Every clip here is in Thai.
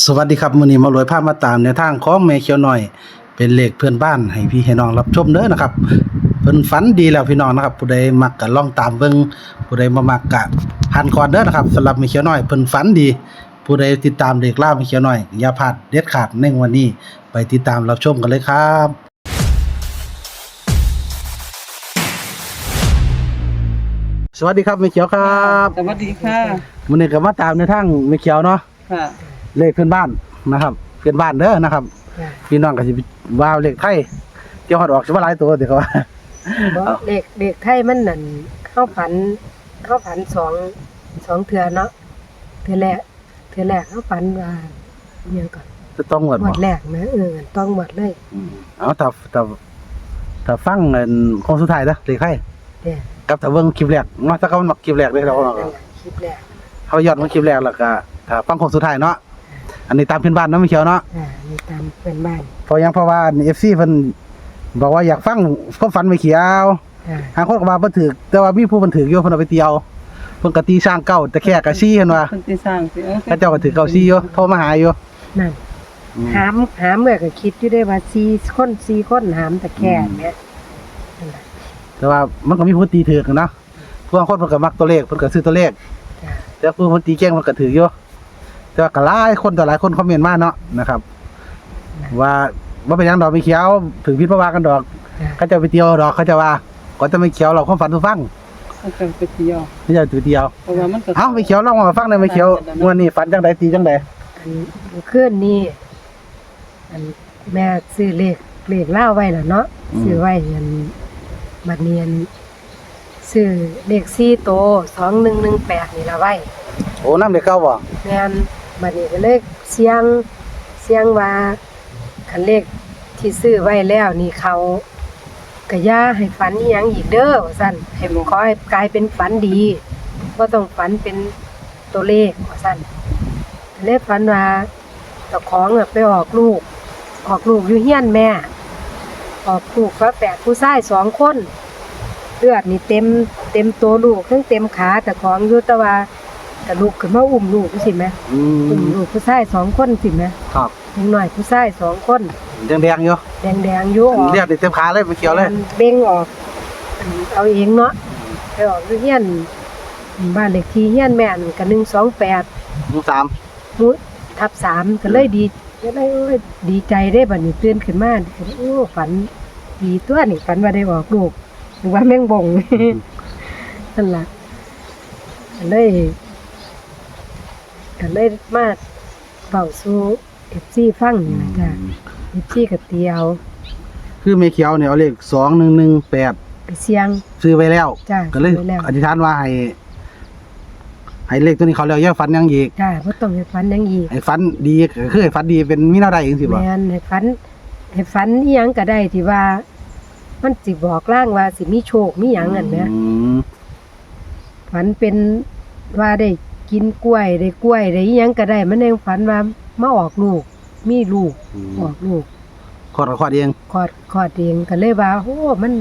สวัสดีครับมื้อนี้มารวยภาพมาตามในวทางของแม่เขียวน้อย เป็นเลขเพื่อนบ้านให้พี่ให้น้องรับชมเด้อนะครับเพิ่นฝันดีแล้วพี่น้องนะครับผู้ใดมักก็ลองตามเบิ่งผู้ใดบ่มักก็หันก่อนเด้อนะครับสำหรับแม่เขียวน้อยเพิ่นฝันดี ผู้ใดติดตามเลขล่าวแม่เขียวน้อยอย่าพลาดเด็ดขาดในวันนี้ไปติดตามรับชมกันเลยครับสวัสดีครับแม่เขียวครับสวัสดีค่ะมื้อนี้ก็มาตามในวทางแม่เขียวเนาะค่ะ เลขเพื่อนบ้านนะครับเพื่อนบ้านเด้อนะครับจ้ะพี่น้องก็สิว่าเลขไทยเกี่ยวฮอดออกสิว่าหลายตัวเดี๋ยวเขาว่าบ่เด็กเด็กไทยมันนั่นเข้าฝันเข้าฝันสองสองเทือเนาะเทือแรกเทือแรกเข้าฝันว่าเอียงก่อนจะต้องหมดหมบ่ดแรกนะเออต้องหมดเลยอืมเอาถ้าถ้าถ้าฟังเงินของสุดท้ายเด้อเลขไทยเนี่ยกับถ้าเบิ่งคลิปแรกเนาะถ้าเขามักคลิปแรกเด้อเรานั่นน่ะคลิปแรกเขายอดมาคลิปแรกแล้วก็ถ้าฟังของสุดท้ายเนาะ อันนี้ตามเพื่อนบ้านเนาะไม่เขียวเนาะอ่ามีตามเป็นบ้านเพราะหยังเพราะว่า FC เพิ่นบอกว่าอยากฟังความฝันไม่เขียวอ่าหางคนก็ว่าบ่ถูกแต่ว่ามีผู้เพิ่นถูกอยู่เพิ่นเอาไปเตียวเพิ่นก็ตีสร้างเก่าแต่แค่กะซี่เห็นว่าคนที่สร้างสิเออเขาเจ้าก็ถือเก่าซี่อยู่โทรมาหาอยู่นั่นอืม หามหามเมื่อก็คิดอยู่ได้ว่าสี่คนสี่คนหามตะแคงเนี่ยนั่นแหละแต่ว่ามันก็มีผู้ตีถือกนะผู้บางคนเพิ่นก็มักตัวเลขเพิ่นก็ซื้อตัวเลข จ้ะแต่ผู้เพิ่นตีเก่งเพิ่นก็ถืออยู่ แต่ว่าก็หลายคนต่อหลายคนคอมเมนต์มาเนาะนะครับ ว่าบ่เป็นหยังดอกไม่เขียวถึงพิษบ่ว่ากันดอกจ้ะ เขาจะไปเที่ยวดอกเขาจะว่าก่อนจะไม่เขียวเราความฝันทุกฟังมันก็ไปเที่ยวไม่ใช่ถือเดียวเพราะว่ามันก็เอ้าไม่เขียวลองมาฟังได้ไม่เขียวงวดนี้ฝันจังไดตีจังไดอันเคลื่อนนี่อันแม่ซื้อเลขเลขเล่าไว้แล้วเนาะซื้อไว้อันบัดเนียนซื้อเลขสี่โตสองหนึ่งหนึ่งแปดนี่ละไว้โอ้น้ำเด็กเก่าบ่แม่น บัดนี้ก็เลขเสียงเสียงว่าคันเลขที่ซื้อไว้แล้วนี่เขากะย่าให้ฝันอีหยังอีกเด้อว่าซั่นให้ขอให้กลายเป็นฝันดีบ่ต้องฝันเป็นตัวเลขว่าซั่นเลขฝันว่าเจ้าของอะไปออกลูก ออกลูกอยู่เฮียนแม่ ออกลูกฝาแฝดผู้ชายสองคนเลือดนี่เต็มเต็มตัวลูกทั้งเต็มขาแต่ของอยู่แต่ว่า แต่ลูกขึ้นมาอุ้มลูกสิแม่อือุ้มมลูกผู้ชายสองคนสิแม่ครับเด็กน้อยผู้ชายสองคน แดงๆอยู่แดงๆอยู่ออกเรียกได้เต็มขาเลยไม่เขียวเลยมันเบ่งออกอันเอาเองเนาะไปออกอยู่เฮียนบ้านเลขที่เฮียนแม่นกัน128หมู่สามมุทับสามก็เลยดีก็เลยโอ้ยดีใจได้บัดนี้ตื่นขึ้นมาก็เลยโอ้ฝันดีตัวนี่ฝันว่าได้ออกลูกหรือว่าแม่งบง นั่นล่ะก็เลย ก็เลยมาเป่าสู้เอฟซีฟังนี่นะจ้ะเอฟซีกับเตียวคือไม่เขียวเนี่ยเอาเลข2118ไปเสียง ซื้อไว้แล้ว จ้ะก็เลยซื้อไว้แล้ว อธิษฐานว่าให้ ให้เลขตัวนี้เขาแล้วอย่าฝันหยังอีกจ้าบ่ต้องให้ฝันหยังอีกให้ฝันดีก็คือให้ฝันดีเป็นมีแนวใดจังซี่บ่แม่นให้ฝันให้ฝันอีหยังก็ได้ที่ว่า มันสิบอกล่างว่าสิมีโชคมีหยังนั่นแหมอืมฝันเป็นว่าได้ กินกล้วยได้กล้วยได้อิหยังก็ได้ มันเองฝันว่ามาออกลูก มีลูกออกลูกขอดขอดเอง คลอดคลอดเองก็เลยว่าโอ้มัน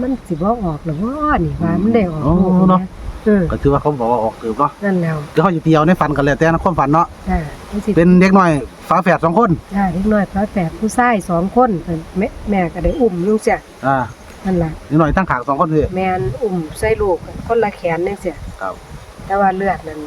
มันสิบ่ออกหรอว่านี่ว่ามันได้ออกลูกนี่นะเออก็ถือว่าเขาบอกว่าออกถือเนาะนั่นแล้วคือเขาอยู่เดียวในฝันกันแล้วแต่นะความฝันเนาะจ้ามันสิ เป็นเด็กน้อยฝาแฝดสองคนจ้าเล็กน้อยพระแฝดผู้ชายสองคนแม่แม่ก็ได้อุ้มลูกเสียอ่านั่นล่ะเด็กน้อยตั้งขางสองคนคือแม่นอุ้มใส่ลูกคนละแขนจังเสียครับ แต่ว่าเลือดนั่น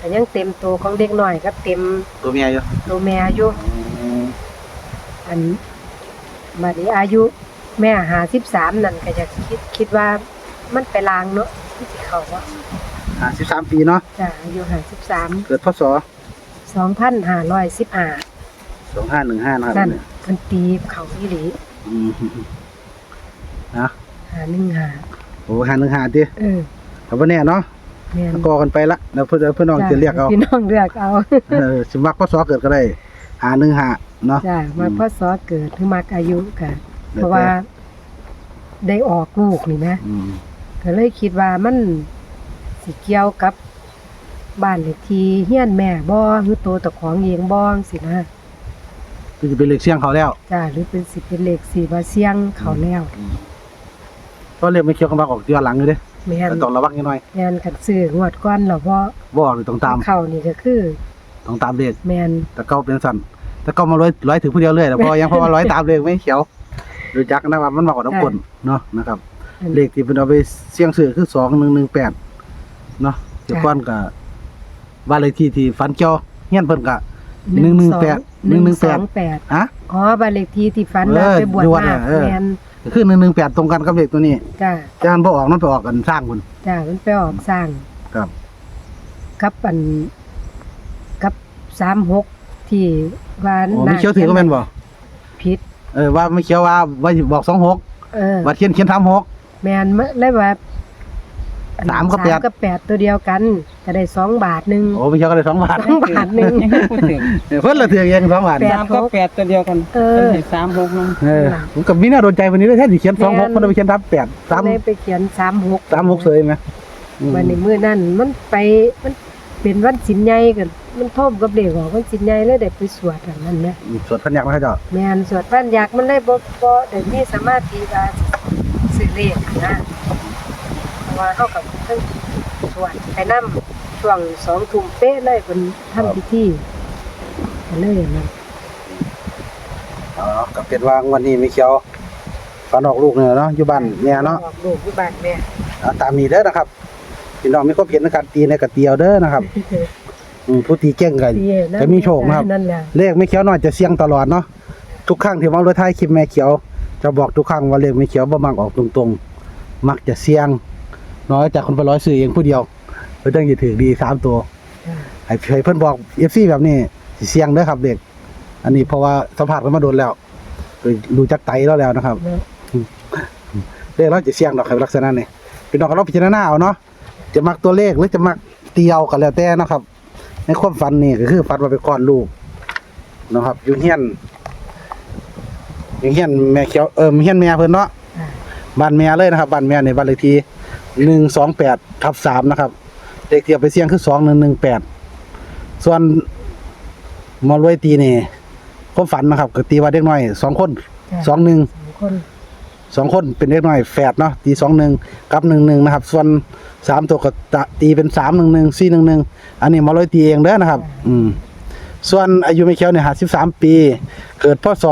ก็ยังเต็มตัวของเด็กน้อยก็เต็มตัวเมียอยู่ตัวแม่อยู่อันบัดนี้อายุแม่หาสิบสามนั่นก็จะคิดคิดว่ามันไปลางเนาะที่สิเขาว่าอ่าสิบสามปีเนาะจ้ะอายุหาสิบสามเกิดพศสองพันห้าร้อยสิบห้าสองห้าหนึ่งห้านะครับนั่นมันตีเขาอีหลีอืมนะหาหนึ่งหาโอ้ห้าหนึ่งห้าดิเออเขาบ่แน่เนาะแม่น กอกันไปละแล้วเพื่อนเพื่อนน้องจะเรียกเอาพี่น้องเรียกเอาเออสิมักพศเกิดก็ได้หาหนึ่งห้าเนาะจ้ะมาพ่อสอเกิดถึงมักอายุกันแล้วแต่เพราะว่า ได้ออกลูกนี่นะอืมก็เลยคิดว่ามันสิเกี่ยวกับบ้านเลขที่เฮียนแม่บ่หรือตัวตะของเองบ่สินะคือจะเป็นเลขเสียงเขาแล้วจ้าหรือเป็นสิเป็นเลขสีว่าเสียงเขาแล้วเพราะเลขไม่เกี่ยวกับมาออกเดือนหลังอยู่เด้ แม่นต้องระวังนิดหน่อยแม่นกันซื้องวดก่อนแล้วบ่บ่ออกหรือต้องตามเขานี่ก็คือต้องตามเลขแมนแต่เก่าเป็นสั่นแต่เก่ามาร้อยร้อยถึงผู้เดียวเลยแต่พอยังเพราะว่าร้อยตามเลขไม่เขียวรู้จักนะว่ามันมากกว่าน้ำกลนเนาะนะครับ เลขที่เพิ่นเอาไปเสี่ยงซื้อคือ2118เนาะเดี๋ยวก่อนก็บ้านเลขที่ที่ฝันเจ้าเฮียนเพิ่นก็118หนึ่งสอง118แปดฮะอ๋อบ้านเลขที่ที่ฝันเอว่าอไปบวชอยู่วัดนาน่ะคเออแมนก็คือ118ตรงกันกับเลขตัวนี้จ้าจานบ่ออกมันไปออกกันสร้างพุ่นจ้ามันไปออกสร้างครับกับอันกับสามหกที่ว่าโอ้ไม่เขียวถือก็แม่นบ่ผิดเออว่าไม่เขียวว่าว่าสิบอก26เออว่าเขียนเขียน36แมนมาเลยว่าอัน สามกับแปดกับแปดตัวเดียวกันก็ได้สองบาทหนึ่งโอ้ไม่เขียวก็ได้2บาทสองบาทหนึ่งยังให้พูดถึงเพิ่นละเถือเอง2บาทแปดสามก็แปดตัวเดียวกันเออพิ่นให้สามหกนั่นเออผมกับมีน่าโดนใจวันนี้เลยแท้สิเขียน26แม่นเพิ่นเอาไปเขียนทับ8 3เลยไปเขียนสามหก36เสยไหมอืมวันในมือนั่นมันไปมันเป็นวันสินใหญ่กันมันท่มกับเด็กออกวันสินใหญ่เลยได้ไปสวดอันนั้นนะสวดพันยักษ์นะเจ้าแมนสวดพันยักษ์มันเลยบ่บ่ได้มีสมาธิว่าสิเลขนะเพราะ ว่าเฮากับเพิ่งสวดไปนํช่วงสองทุ่มเป๊ะเลยเพิ่นทำพิธีก็เลยอย่างนั้นอ๋อก็เป็นว่างวันนี้มีเขียวฝันออกลูกเนี่ยเนาะอยู่บ้านแม่เนาะออกลูกอยู่บ้านแม่เอาตามนี้เด้อนะครับพี่น้องมีความเห็นในการตีในกระเตียวเด้อนะครับอืมผู้ตีเก่งกันดีนั่นจะมีโชคนะครับ นั่นแหละเลขไม่เขียวน้อยจะเสี่ยงตลอดเนาะทุกครั้งที่วางรถท้ายคลิปแม่เขียว จะบอกทุกครั้งว่าเลขไม่เขียวบ่มักออกตรงๆ มักจะเสี่ยง น้อยจากคนไปร้อยซื้อเองผู้เดียวเพิ่นต้องสิถือดีสามตัวให้ให้เพิ่นบอก FC แบบนี้สิเสี่ยงเด้อครับเด็ก อันนี้เพราะว่าสัมผัสกันมาโดนแล้วเคยรู้จักไตแล้วแล้วนะครับเนาะเลขเราจะเสี่ยงดอกครับลักษณะนี้พี่น้องก็ลองพิจารณาเอาเนาะจะมักตัวเลขหรือจะมักเตียวก็แล้วแต่นะครับ ในความฝันนี่ก็คือฝันว่าไปคลอดลูกนะครับอยู่เฮียนอยู่เฮียนแม่เขียวเออเฮียนแม่เพิ่นเนาะอ่าบ้านแม่เลยนะครับบ้านแม่ในบ้านเลขที่ หนึ่งสองแปดทับสามนะครับเลขที่เอาไปเสี่ยงคือสองหนึ่งหนึ่งแปดส่วนหมอรวยตีนี่ความฝันนะครับก็ตีว่าเด็กน้อยสองคนจ้ะสองหนึ่งสองคนสองคนเป็นเล็กน้อยแฝดเนาะตีสองหนึ่งกับหนึ่งหนึ่งนะครับ ส่วนสามตัวก็ตะตีเป็นสามหนึ่งหนึ่งสี่หนึ่งหนึ่งอันนี้หมาลอยตีเองเด้อนะครับ อืมส่วนอายุไม่เขียวเนี่ยหาสิบสามปี เกิดพศ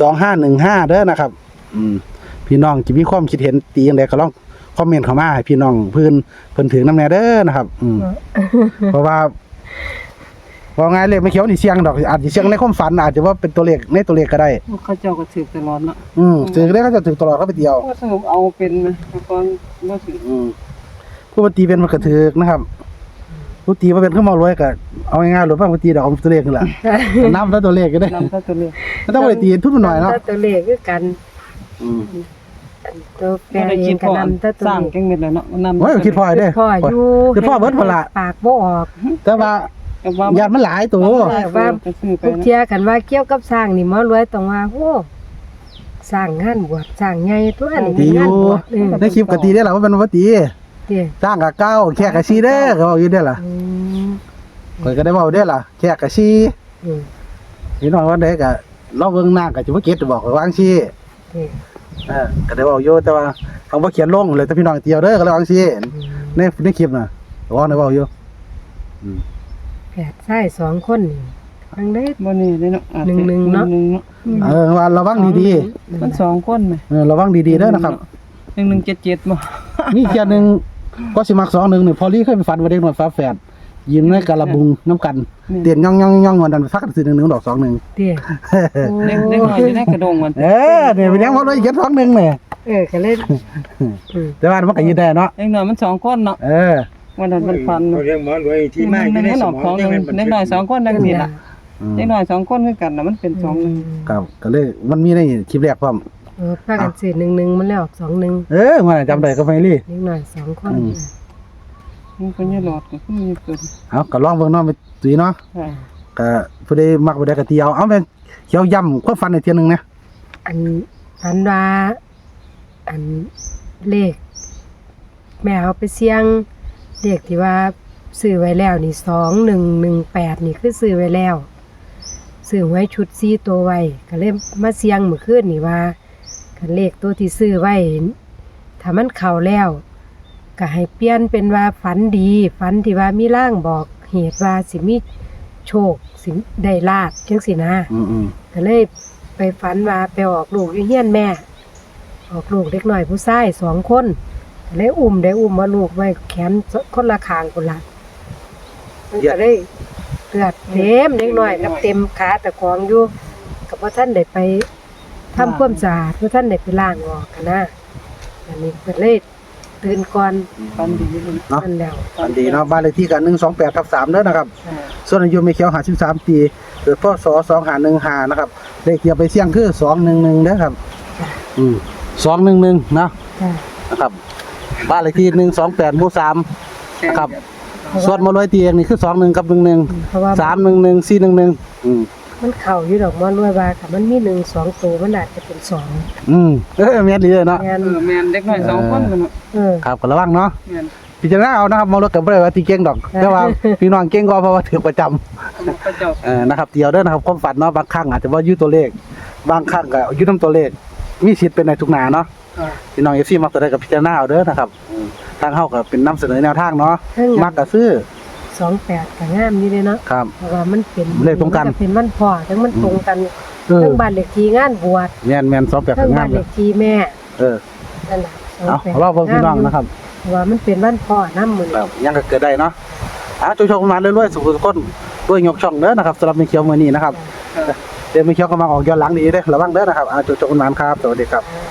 สองห้าหนึ่งห้าเด้อนะครับ อืมพี่น้องจะมีความคิดเห็นตีอย่างไรก็ลอง คอมเมนต์เข้ามาให้พี่น้องเพื่อนเพิ่นถึงน้ำแน่เด้อนะครับ อืมเพราะว่าพอไงเลขไม่เขียวนี่เสียงดอก อาจจะเสียงในความฝัน อาจจะว่าเป็นตัวเลขในตัวเลขก็ได้ เขาเจ้าก็ถือตลอดเนาะอืมถึงได้ก็จะถึงตลอดก็ไปเดียวก็สรุปเอาเป็นนะแต่ก่อนบ่ถืออืมผู้ปฏิเป็นมันกระถือกนะครับผู้ตีมาเป็นขึ้นมารวยก็เอาง่ายๆหรือว่าผู้ตีดอกเอาตัวเลขนี่แหละน้ำแล้วตัวเลขก็ได้นำซะตัวเลขไม่ต้องไปตีทุนมันหน่อยเนาะแต่ตัวเลขคือกัน อืม ตัวแปรบ่ได้เอคิงดก็พอนำแต่ตัวสร้างเลขเก่งเม็ดแล้วเนาะนำโอ้ยคิดพอได้พ่ออยู่คือพ่อเบิดพนละปากบ่ออก แต่ว่าก็ว่าญาติมันหลายตัวว่าจะซื้อไปทุกนะเที่ยกันว่าเกี่ยวกับสร้างนี่หมอรวยต้องว่าโอ้สร้างงานบวชสร้างใหญ่ตัวนี้ตีเป็นองานยู่บวชอืมในคลิปก็ตีได้แหละว่าเป็นว่าตีเด้อสร้างกับเก้าแค่กับชีเด้อก็บอกอยู่ได้อล่ะอืมข่อยก็ได้บอกได้อล่ะแค่กับชีอืมพี่น้องว่าได้ก็ลองเบิ่งหน้าก็จะบ่เก็ตบอกว่าวางชีเด้อ เออก็ได้บอกอยู่แต่ว่าเขาบ่เขียนลงเลยแต่พี่น้องเตียวเด้อก็เลยวางชีอืมในในคลิปน่ะว่าได้บอกอยู่อืมแปดใช่สองคนนี่ทางได้บ่นี่เลยเนาะอาจจะหนึ่งๆเนาะหนึ่งๆเนาะเออว่าระวังดีมันสองคนไหมๆเออระวังดีๆเด้อนะครับ หนึ่งหนึ่งเจ็ดเจ็ดบ่มีเขียนหนึ่งก็สิมักสองหนึ่งนี่พอลี่เคยไปฝันว่าเด็กน้อยฟ้าแฝด ยืนในกะละบุงน้ำกันเตียนย่องย่องย่องวันนั้นฟักกันซื้อหนึ่งหนึ่งดอกสองหนึ่งเด้อเด็กเด็กน้อยอยู่ในกระดงมันเออเนี่ยเป็นยังว่าเลยเขียนสองหนึ่งเนี่ยเออก็เลยอืมแต่ว่ามันก็ยืนได้เนาะเด็กน้อยมันสองคนเนาะเออวันนั้นมันพันเราเรียกหมอรวยที่ที่มากมันในให้สหลอกมสอองงหยันึ่งงเป็นเด็กน้อยสองคนดังสิล่ะอืมเด็กน้อยสองคนคือกันน่ะมันเป็นสองหนึ่งครับก็เลยมันมีในคลิปแรกพร้อมเออพากันซื้อหนึ่งหนึ่งมันแล้วออกสองหนึ่งเออมันจำได้ก็ไฟลี่นิดหน่อยสองคนอืม มันก็ยังหลอดก็คือมีเกินเอาก็ลองเบิ่งเนาะไปตุยเนาะค่ะก็ผู้ใดมักผู้ใดก็เตียวเอาเป็นเขียวย่ำความฝันในเทียนหนึงนะอันอันว่าอันเลข แม่เอาไปเสี่ยงเลขที่ว่าซื้อไว้แล้วนี่สองหนึ่งหนึ่งแปดนี่คือซื้อไว้แล้วซื้อไว้ชุดซี่ตัวไว้ก็เลยมาเสี่ยงเมื่อคืนนี่ว่าคันเลขตัวที่ซื้อไว้ถ้ามันเข้าแล้ว ก็ให้เปลี่ยนเป็นว่าฝันดี ฝันที่ว่ามีร่างบอกเหตุว่าสิมีโชคสิได้ลาบจังสินะอืมอืมก็เลยไปฝันว่าไปออกลูกอยู่เฮียนแม่ ออกลูกเด็กหน่อยผู้ชายสองคนก็เลยอุ้มได้อุ้มมาลูกไว้แขนคนละข้างคนละมันก็เลยเลือดเต็มเด็กหน่อยกับเต็มขาแต่ของอยู่กับว่าท่านได้ไปทำความสะอาดว่าท่านได้ไปล้างออกกันนะอันนี้ก็เลย ตื่นก่อนฟันดีเลยเนาะ นั่นแล้วอันดีเนาะบ้านเลขที่กัน128ทับ3เด้อนะครับ อ่าส่วนอายุไม่เขียว53ปีเกิดพศ2515นะครับเลขที่เอาไปเสี่ยงคือ211เด้อครับ อืม211เนาะจ้ะนะครับ บ้านเลขที่128หมู่3นะครับส่วนมารวยตีเองนี่คือ21กับ11เพราะว่า311 411อืม มันเข่าอยู่ดอกมอนรวยว่าค่ะมันมีหนึ่งสองตัวมันอาจจะเป็นสองอืมเออแม่นดีเลยเนาะงานเออแมนเด็กน้อยสองคนกันเนาะเออ ครับก็ระวังเนาะแมนพิจารณาเอานะครับมารถกับบ่ได้ว่าตีเก่งดอกแต่ว่าพี่น้องเก่งก็เพราะว่าถือประจำพระเจ้าเออนะครับเดียวเด้อนะครับความฝันเนาะบางครั้งอาจจะว่าอยู่ตัวเลข บางครั้งก็อยู่นํตัวเลข มีสิทธิ์เป็นในทุกหนาเนาะอ่าพี่น้อง FC มักตัวใดก็พิจารณาเอาเด้อนะครับอืมทางเฮาก็เป็นนำเสนอแนวทางเนาะเพิ่งมักก็ซื้อ สองแปดกับงามนี่เลยเนาะครับ เพราะว่ามันเป็นเลขตรงกัน มัเป็นมันพ่อทั้งมันตรงกันเออทั้งบ้านเลขที่งานบวชแม่นแม่น2แบบทั้งงาบ้ามนเลเลยขที่แม่เออนั่นแหละเอาเราเบิ่งพี่น้องนะครับเพราะว่ามันเป็นวันพ่อน้ำมือครับยังก็เกิดได้เนาะอะโชคๆมาเรื่อยๆสุขสุขคนด้วยยกช่องเด้อนะครับสำหรับมีเขียวมื้อนี้นะครับอ่าเดี๋ยวมีเขียวก็มาออกย้อนหลังดีเด้อระวังเด้อนะครับอะโชคๆมาครับสวัสดีครับ อ่า